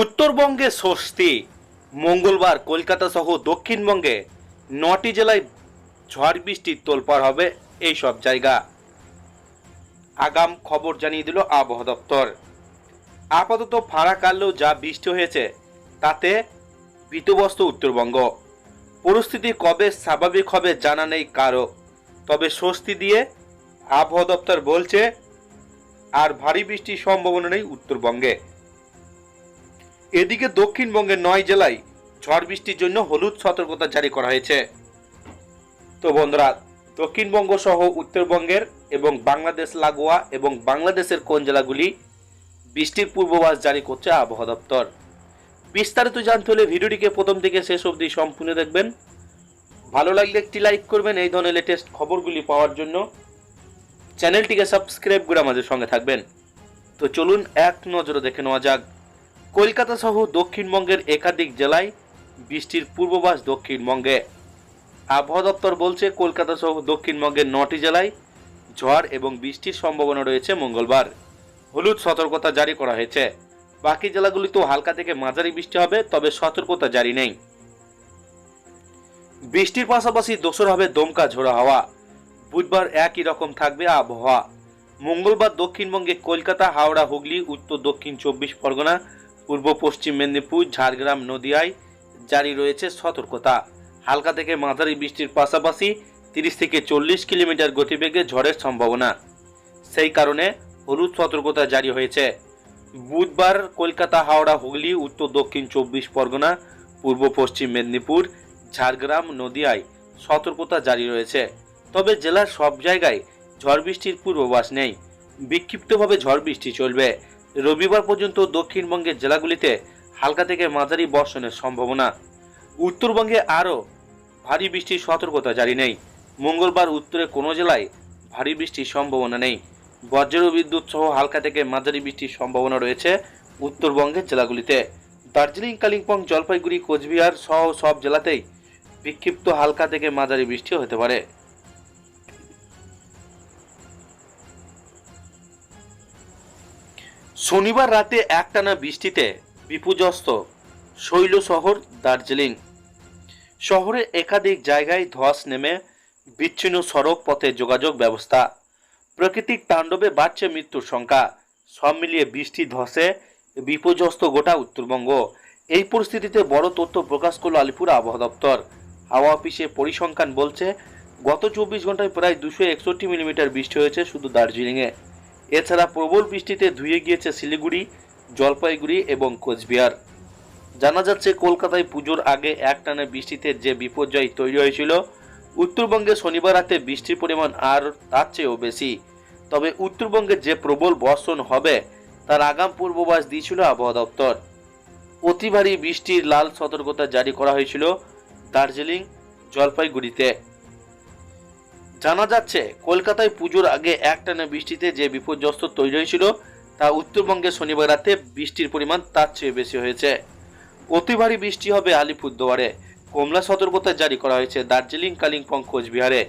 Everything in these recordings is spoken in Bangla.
উত্তরবঙ্গে স্বস্তি। মঙ্গলবার কলকাতা সহ দক্ষিণবঙ্গে নটি জেলায় ঝড় বৃষ্টির তোলপাড় হবে এই সব জায়গা। আগাম খবর জানিয়ে দিল আবহাওয়া দপ্তর। আপাতত ফাড়া কাটলেও যা বৃষ্টি হয়েছে, তাতে ভীতবস্ত উত্তরবঙ্গ। পরিস্থিতি কবে স্বাভাবিক হবে জানা নেই কারও। তবে স্বস্তি দিয়ে আবহাওয়া দপ্তর বলছে, আর ভারী বৃষ্টির সম্ভাবনা নেই উত্তরবঙ্গে। এদিকে দক্ষিণবঙ্গের নয় জেলায় ঝড় বৃষ্টির জন্য হলুদ সতর্কতা জারি করা হয়েছে। তো বন্ধুরা, দক্ষিণবঙ্গ সহ উত্তরবঙ্গের এবং বাংলাদেশ লাগোয়া এবং বাংলাদেশের কোন জেলাগুলি বৃষ্টির পূর্বাভাস জারি করছে আবহাওয়া দপ্তর? বিস্তারিত জানতে হলে ভিডিওটিকে প্রথম থেকে শেষ অবধি সম্পূর্ণ দেখবেন। ভালো লাগলে একটি লাইক করবেন এই ধরনের লেটেস্ট খবরগুলি পাওয়ার জন্য। চ্যানেলটিকে সাবস্ক্রাইব করে আমাদের সঙ্গে থাকবেন। তো চলুন এক নজরে দেখে নেওয়া যাক। কলকাতা সহ দক্ষিণবঙ্গের একাধিক জেলায় বৃষ্টির পূর্বাভাস দক্ষিণবঙ্গে। আবহাওয়া দপ্তর বলছে, কলকাতা সহ দক্ষিণবঙ্গের নটি জেলায় ঝড় এবং বৃষ্টির সম্ভাবনা রয়েছে মঙ্গলবার। হলুদ সতর্কতা জারি করা হয়েছে। বাকি জেলাগুলিতেও হালকা থেকে মাঝারি বৃষ্টি হবে, তবে সতর্কতা জারি নেই। বৃষ্টির পাশাপাশি দোসর হবে দমকা ঝোড়া হাওয়া। বুধবার একই রকম থাকবে আবহাওয়া। মঙ্গলবার দক্ষিণবঙ্গে কলকাতা, হাওড়া, হুগলি, উত্তর, দক্ষিণ, চব্বিশ পরগনা পূর্ব পশ্চিম মেদিনীপুর, ঝাড়গ্রাম, নদিয়ায় জারি রয়েছে সতর্কতা। হালকা থেকে মাঝারি বৃষ্টির পাশাপাশি তিরিশ থেকে চল্লিশ কিলোমিটার গতিবেগে ঝড়ের সম্ভাবনা। সেই কারণে হলুদ সতর্কতা জারি হয়েছে। বুধবার কলকাতা, হাওড়া, হুগলি, উত্তর, দক্ষিণ চব্বিশ পরগনা, পূর্ব পশ্চিম মেদিনীপুর, ঝাড়গ্রাম, নদিয়ায় সতর্কতা জারি রয়েছে। তবে জেলার সব জায়গায় ঝড় বৃষ্টির পূর্বাভাস নেই। বিক্ষিপ্তভাবে ঝড় বৃষ্টি চলবে। রবিবার পর্যন্ত দক্ষিণবঙ্গের জেলাগুলিতে হালকা থেকে মাঝারি বর্ষণের সম্ভাবনা। উত্তরবঙ্গে আরও ভারী বৃষ্টির সতর্কতা জারি নেই। মঙ্গলবার উত্তরে কোনো জেলায় ভারী বৃষ্টির সম্ভাবনা নেই। বজ্র বিদ্যুৎ সহ হালকা থেকে মাঝারি বৃষ্টির সম্ভাবনা রয়েছে উত্তরবঙ্গের জেলাগুলিতে। দার্জিলিং, কালিম্পং, জলপাইগুড়ি, কোচবিহার সহ সব জেলাতেই বিক্ষিপ্ত হালকা থেকে মাঝারি বৃষ্টি হতে পারে। শনিবার রাতে একটানা বৃষ্টিতে বিপর্যস্ত শৈল শহর দার্জিলিং। শহরে একাধিক জায়গায় ধস নেমে বিচ্ছিন্ন সড়ক পথে যোগাযোগ ব্যবস্থা। প্রাকৃতিক তাণ্ডবে বাড়ছে মৃত্যুর সংখ্যা। সব মিলিয়ে বৃষ্টি ধসে বিপর্যস্ত গোটা উত্তরবঙ্গ। এই পরিস্থিতিতে বড় তথ্য প্রকাশ করল আলিপুর আবহাওয়া দপ্তর। হাওয়া অফিসে পরিসংখ্যান বলছে, গত চব্বিশ ঘন্টায় প্রায় দুশো একষট্টি মিলিমিটার বৃষ্টি হয়েছে শুধু দার্জিলিংয়ে। এছাড়া প্রবল বৃষ্টিতে ধুয়ে গিয়েছে শিলিগুড়ি, জলপাইগুড়ি এবং কোচবিহার। জানা যাচ্ছে, কলকাতায় পুজোর আগে এক একটানা বৃষ্টিতে যে বিপর্যয় তৈরি হয়েছিল, উত্তরবঙ্গে শনিবার রাতে বৃষ্টির পরিমাণ আর তার চেয়েও বেশি। তবে উত্তরবঙ্গে যে প্রবল বর্ষণ হবে, তার আগাম পূর্ববাস দিয়েছিল আবহাওয়া দপ্তর। অতি ভারী বৃষ্টির লাল সতর্কতা জারি করা হয়েছিল দার্জিলিং, জলপাইগুড়িতে। জানা যাচ্ছে, কলকাতায় পুজোর আগে একটানা বৃষ্টিতে যে বিপর্যস্ত তৈরি হয়েছিল, তা উত্তরবঙ্গে শনিবার রাতে বৃষ্টির পরিমাণ তার চেয়ে বেশি হয়েছে। অতি ভারী বৃষ্টি হবে আলিপুরদুয়ারে। কমলা সতর্কতা জারি করা হয়েছে দার্জিলিং, কালিম্পং, কোচবিহারে।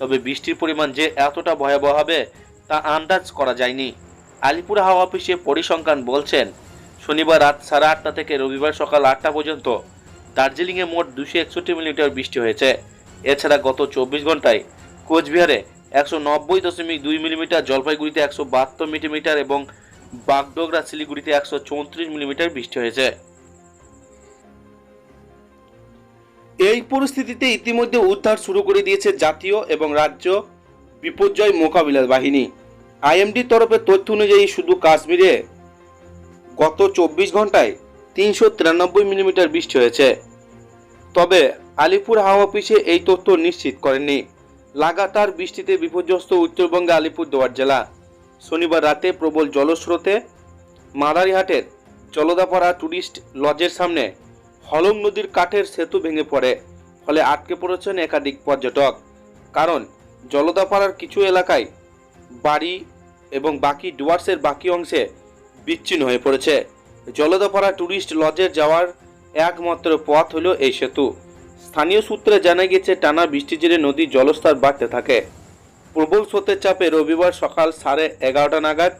তবে বৃষ্টির পরিমাণ যে এতটা ভয়াবহ হবে, তা আন্দাজ করা যায়নি। আলিপুর হাওয়া অফিসে পরিসংখ্যান বলছেন, শনিবার রাত সাড়ে আটটা থেকে রবিবার সকাল আটটা পর্যন্ত দার্জিলিংয়ে মোট দুশো একষট্টি মিলিমিটার বৃষ্টি হয়েছে। এছাড়া গত চব্বিশ ঘন্টায় কোচবিহারে একশো নব্বই দশমিক দুই মিলিমিটার, জলপাইগুড়িতে একশো বাহাত্তর মিলিমিটার এবং বাগডোগরা শিলিগুড়িতে একশো চৌত্রিশ মিলিমিটার বৃষ্টি হয়েছে। এই পরিস্থিতিতে ইতিমধ্যে উদ্ধার শুরু করে দিয়েছে জাতীয় এবং রাজ্য বিপর্যয় মোকাবিলা বাহিনী। আইএমডি তরফে তথ্য অনুযায়ী শুধু কাশ্মীরে গত চব্বিশ ঘন্টায় তিনশো তিরানব্বই মিলিমিটার বৃষ্টি হয়েছে। তবে আলিপুর হাওয়া অফিসে এই তথ্য নিশ্চিত করেননি। লাগাতার বৃষ্টিতে বিপর্যস্ত উত্তরবঙ্গে আলিপুরদুয়ার জেলা। শনিবার রাতে প্রবল জলস্রোতে মাদারিহাটের জলদাপাড়া ট্যুরিস্ট লজের সামনে হলং নদীর কাঠের সেতু ভেঙে পড়ে, ফলে আটকে পড়েছেন একাধিক পর্যটক। কারণ জলদাপাড়ার কিছু এলাকায় বাড়ি এবং বাকি ডুয়ার্সের বাকি অংশে বিচ্ছিন্ন হয়ে পড়েছে। জলদাপাড়া ট্যুরিস্ট লজে যাওয়ার একমাত্র পথ হলো এই সেতু। স্থানীয় সূত্রে জানা গেছে টানা বৃষ্টির জেরে নদীর জলস্তর বাড়তে থাকে। প্রবল স্রোতের চাপে রবিবার সকাল সাড়ে এগারোটা নাগাদ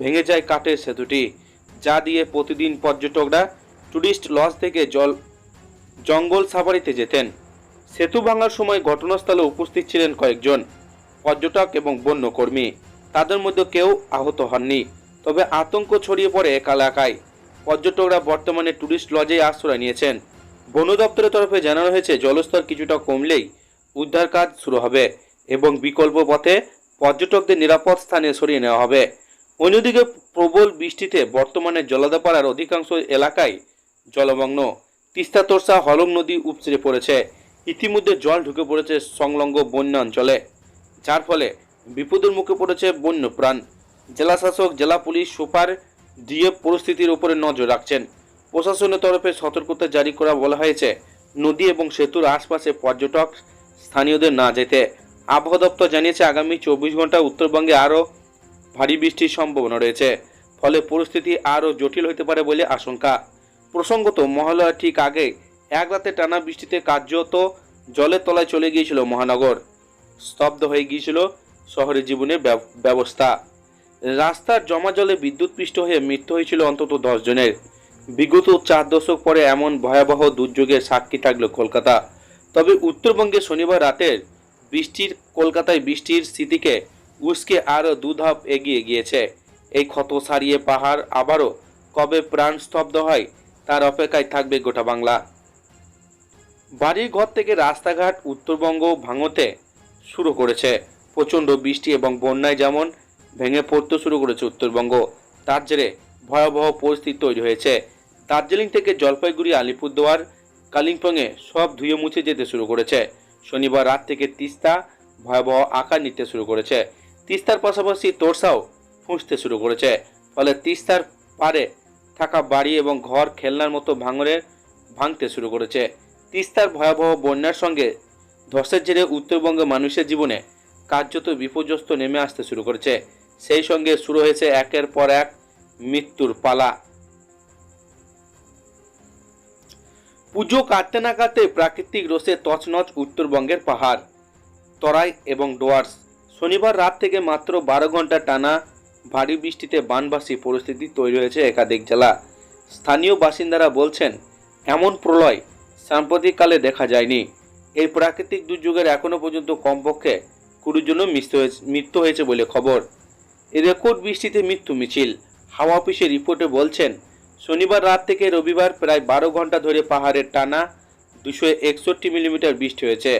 ভেঙে যায় কাঠের সেতুটি, যা দিয়ে প্রতিদিন পর্যটকরা টুরিস্ট লজ থেকে জল, জঙ্গল সাফারিতে যেতেন। সেতু ভাঙার সময় ঘটনাস্থলে উপস্থিত ছিলেন কয়েকজন পর্যটক এবং বন্যকর্মী। তাদের মধ্যে কেউ আহত হননি, তবে আতঙ্ক ছড়িয়ে পড়ে এক এলাকায় পর্যটকরা বর্তমানে টুরিস্ট লজেই আশ্রয় নিয়েছেন। বন দপ্তরের তরফে জানানো হয়েছে, জলস্তর কিছুটা কমলেই উদ্ধার কাজ শুরু হবে এবং বিকল্প পথে পর্যটকদের নিরাপদ স্থানে সরিয়ে নেওয়া হবে। অন্যদিকে প্রবল বৃষ্টিতে বর্তমানে জলাদাপাড়ার অধিকাংশ এলাকায় জলমগ্ন। তিস্তা, তোরসা হলং নদী উপচে পড়েছে। ইতিমধ্যে জল ঢুকে পড়েছে সংলগ্ন বন্যা অঞ্চলে, যার ফলে বিপদের মুখে পড়েছে বন্যপ্রাণ। জেলা শাসক জেলা পুলিশ সুপার দিয়ে পরিস্থিতির উপরে নজর রাখছেন। প্রশাসনের তরফে সতর্কতা জারি করা বলা হয়েছে, নদী এবং সেতুর আশপাশে পর্যটক স্থানীয়দের না যেতে। আবহাওয়া দপ্তর জানিয়েছে, আগামী চব্বিশ ঘণ্টা উত্তরবঙ্গে আরও ভারী বৃষ্টির সম্ভাবনা রয়েছে, ফলে পরিস্থিতি আরও জটিল হতে পারে বলে আশঙ্কা। প্রসঙ্গত, মহালয়া ঠিক আগে এক রাতে টানা বৃষ্টিতে কার্যত জলের তলায় চলে গিয়েছিল মহানগর। স্তব্ধ হয়ে গিয়েছিল শহরের জীবনের ব্যবস্থা। রাস্তার জমা জলে বিদ্যুৎ বিদ্যুৎপৃষ্ট হয়ে মৃত্যু হয়েছিল অন্তত দশ জনের। বিগত চার দশক পরে এমন ভয়াবহ দুর্যোগের সাক্ষী থাকল কলকাতা। তবে উত্তরবঙ্গে শনিবার রাতের বৃষ্টির, কলকাতায় বৃষ্টির স্মৃতিকে উস্কে আরও দুধাপ এগিয়ে গিয়েছে। এই ক্ষত সারিয়ে পাহাড় আবারও কবে প্রাণ স্তব্ধ হয়, তার অপেক্ষায় থাকবে গোটা বাংলা। বাড়ির ঘর থেকে রাস্তাঘাট উত্তরবঙ্গ ভাঙতে শুরু করেছে। প্রচণ্ড বৃষ্টি এবং বন্যায় যেমন ভেঙে পড়তে শুরু করেছে উত্তরবঙ্গ, তার জেরে ভয়াবহ পরিস্থিতি তৈরি হয়েছে। দার্জিলিং থেকে জলপাইগুড়ি, আলিপুরদুয়ার, কালিম্পংয়ে সব ধুয়ে মুছে যেতে শুরু করেছে। শনিবার রাত থেকে তিস্তা, ভয়াবহ আকার নিতে শুরু করেছে। তিস্তার পাশাপাশি তোরসাও ফুঁসতে শুরু করেছে। ফলে তিস্তার পারে থাকা বাড়ি এবং ঘর খেলনার মতো ভাঙরে ভাঙতে শুরু করেছে। তিস্তার ভয়াবহ বন্যার সঙ্গে ধসের জেরে উত্তরবঙ্গে মানুষের জীবনে কার্যত বিপর্যস্ত নেমে আসতে শুরু করেছে। সেই সঙ্গে শুরু হয়েছে একের পর এক মৃত্যুর পালা। পুজো কাটতে না কাটতে প্রাকৃতিক রোষে তছনছ উত্তরবঙ্গের পাহাড়, তরাই এবং ডোয়ার্স। শনিবার রাত থেকে মাত্র বারো ঘণ্টা টানা ভারী বৃষ্টিতে বানবাসী পরিস্থিতি তৈরি হয়েছে একাধিক জেলা। স্থানীয় বাসিন্দারা বলছেন, এমন প্রলয় সাম্প্রতিককালে দেখা যায়নি। এই প্রাকৃতিক দুর্যোগের এখনও পর্যন্ত কমপক্ষে কুড়ি জন মৃত্যু হয়েছে মৃত্যু হয়েছে বলে খবর। রেকর্ড বৃষ্টিতে মৃত্যু মিছিল। হাওয়া অফিসের রিপোর্টে বলছেন শনিবার রাত থেকে রবিবার প্রায় বারো ঘণ্টা ধরে পাহাড়ের টানা দুশো একষট্টি মিলিমিটার বৃষ্টি হয়েছে,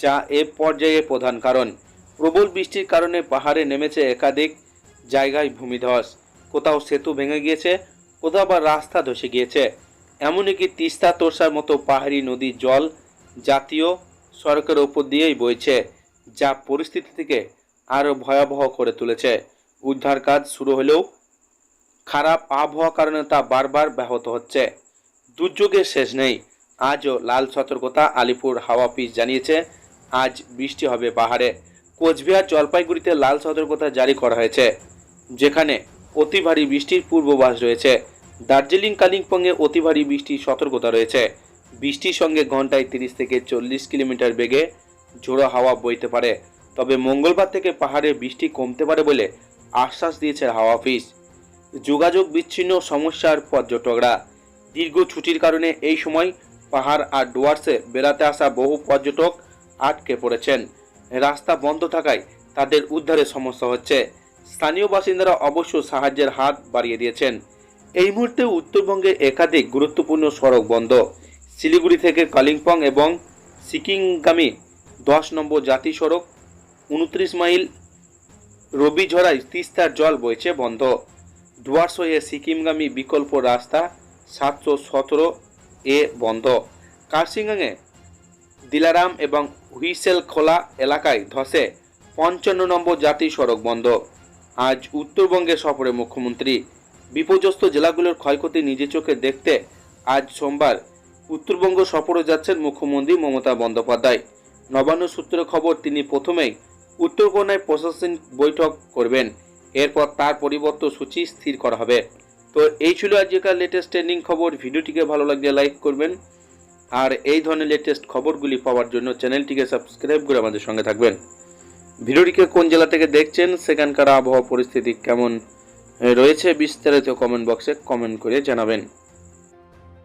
যা এ পর্যায়ে প্রধান কারণ। প্রবল বৃষ্টির কারণে পাহাড়ে নেমেছে একাধিক জায়গায় ভূমিধস। কোথাও সেতু ভেঙে গিয়েছে, কোথাও বা রাস্তা ধসে গিয়েছে। এমনকি তিস্তা তোরসার মতো পাহাড়ি নদীর জল জাতীয় সড়কের ওপর দিয়েই বইছে, যা পরিস্থিতি থেকে আরও ভয়াবহ করে তুলেছে। উদ্ধার কাজ শুরু হলেও খারাপ আবহাওয়ার কারণে তা বারবার ব্যাহত হচ্ছে। দুর্যোগের শেষ নেই। আজও লাল সতর্কতা আলিপুর হাওয়া অফিস জানিয়েছে, আজ বৃষ্টি হবে পাহাড়ে। কোচবিহার জলপাইগুড়িতে লাল সতর্কতা জারি করা হয়েছে, যেখানে অতি ভারী বৃষ্টির পূর্বাভাস রয়েছে। দার্জিলিং, কালিম্পংয়ে অতি ভারী বৃষ্টির সতর্কতা রয়েছে। বৃষ্টির সঙ্গে ঘন্টায় তিরিশ থেকে চল্লিশ কিলোমিটার বেগে ঝোড়ো হাওয়া বইতে পারে। তবে মঙ্গলবার থেকে পাহাড়ে বৃষ্টি কমতে পারে বলে আশ্বাস দিয়েছে হাওয়া অফিস যোগাযোগ বিচ্ছিন্ন সমস্যার পর্যটকরা। দীর্ঘ ছুটির কারণে এই সময় পাহাড় আর ডুয়ার্সে বেড়াতে আসা বহু পর্যটক আটকে পড়েছেন। রাস্তা বন্ধ থাকায় তাদের উদ্ধারে সমস্যা হচ্ছে। স্থানীয় বাসিন্দারা অবশ্য সাহায্যের হাত বাড়িয়ে দিয়েছেন। এই মুহূর্তে উত্তরবঙ্গে একাধিক গুরুত্বপূর্ণ সড়ক বন্ধ। শিলিগুড়ি থেকে কালিম্পং এবং সিকিমগামী দশ নম্বর জাতীয় সড়ক, উনত্রিশ মাইল রবিঝড়ায় তিস্তার জল বইছে বন্ধ। ডুয়ার্স হয়ে সিকিমগামী বিকল্প রাস্তা সাতশো সতেরো এ বন্ধ। কার্সিগাংয়ে দিলারাম এবং হুইসেল খোলা এলাকায় ধসে পঞ্চান্ন নম্বর জাতীয় সড়ক বন্ধ। আজ উত্তরবঙ্গে সফরে মুখ্যমন্ত্রী। বিপর্যস্ত জেলাগুলোর ক্ষয়ক্ষতি নিজে চোখে দেখতে আজ সোমবার উত্তরবঙ্গ সফরে যাচ্ছেন মুখ্যমন্ত্রী মমতা বন্দ্যোপাধ্যায়। নবান্ন সূত্রে খবর, তিনি প্রথমেই উত্তরকোনায় প্রশাসনিক বৈঠক করবেন। এরপর তার পরিবর্তন সূচি স্থির করা হবে। তো এই ছিল আজকের লেটেস্ট ট্রেন্ডিং খবর। ভিডিওটিকে ভালো লাগলে লাইক করবেন। আর এই ধরনের লেটেস্ট খবরগুলি পাওয়ার জন্য চ্যানেলটিকে সাবস্ক্রাইব করে আমাদের সঙ্গে থাকবেন। ভিডিওটিকে কোন জেলা থেকে দেখছেন, সেখানকার আবহাওয়া পরিস্থিতি কেমন রয়েছে বিস্তারিত কমেন্ট বক্সে কমেন্ট করে জানাবেন।